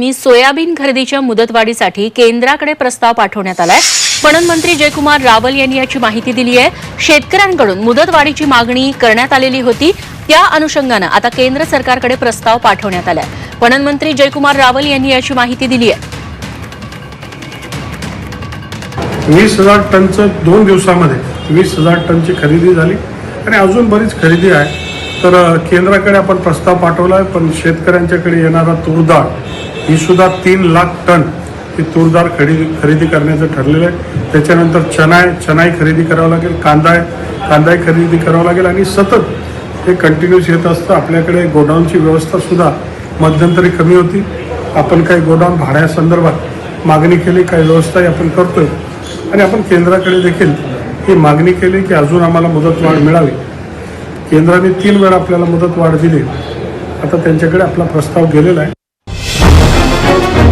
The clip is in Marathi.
मी सोयाबीन खरेदीच्या मुदतवाढीसाठी केंद्राकडे प्रस्ताव पाठवण्यात आलाय. पणन मंत्री जयकुमार रावल यांनी याची माहिती दिली आहे. शेतकऱ्यांकडून मुदतवाढीची मागणी करण्यात आलेली होती. त्या अनुषंगानं आता केंद्र सरकारकडे प्रस्ताव पाठवण्यात आलाय. पणन मंत्री जयकुमार रावल यांनी याची माहिती दिली आहे. वीस हजार टनचं दोन दिवसामध्ये वीस हजार टनची खरेदी झाली. आणि अजून बरीच खरेदी आहे. तर केंद्राकडे आपण प्रस्ताव पाठवला आहे पण शेतकऱ्यांच्याकडे येणारा तुरडाळ ही सुद्धा तीन लाख टन ही तूरदार खरेदी खरेदी करण्याचं ठरलेलं आहे. त्याच्यानंतर चणा आहे खरेदी करावं लागेल कांदा आहे कांदाही खरेदी करावा लागेल आणि सतत हे कंटिन्यूस येत असतं. आपल्याकडे गोडाऊनची व्यवस्था सुद्धा मध्यंतरी कमी होती. आपण काही गोडाऊन भाड्यासंदर्भात मागणी केली काही व्यवस्थाही आपण करतोय. आणि आपण केंद्राकडे देखील ही मागणी केली की अजून आम्हाला मुदतवाढ मिळावी. केंद्राने तीन वेळा आपल्याला मुदतवाढ दिली. आता त्यांच्याकडे आपला प्रस्ताव गेलेला आहे. Thank you.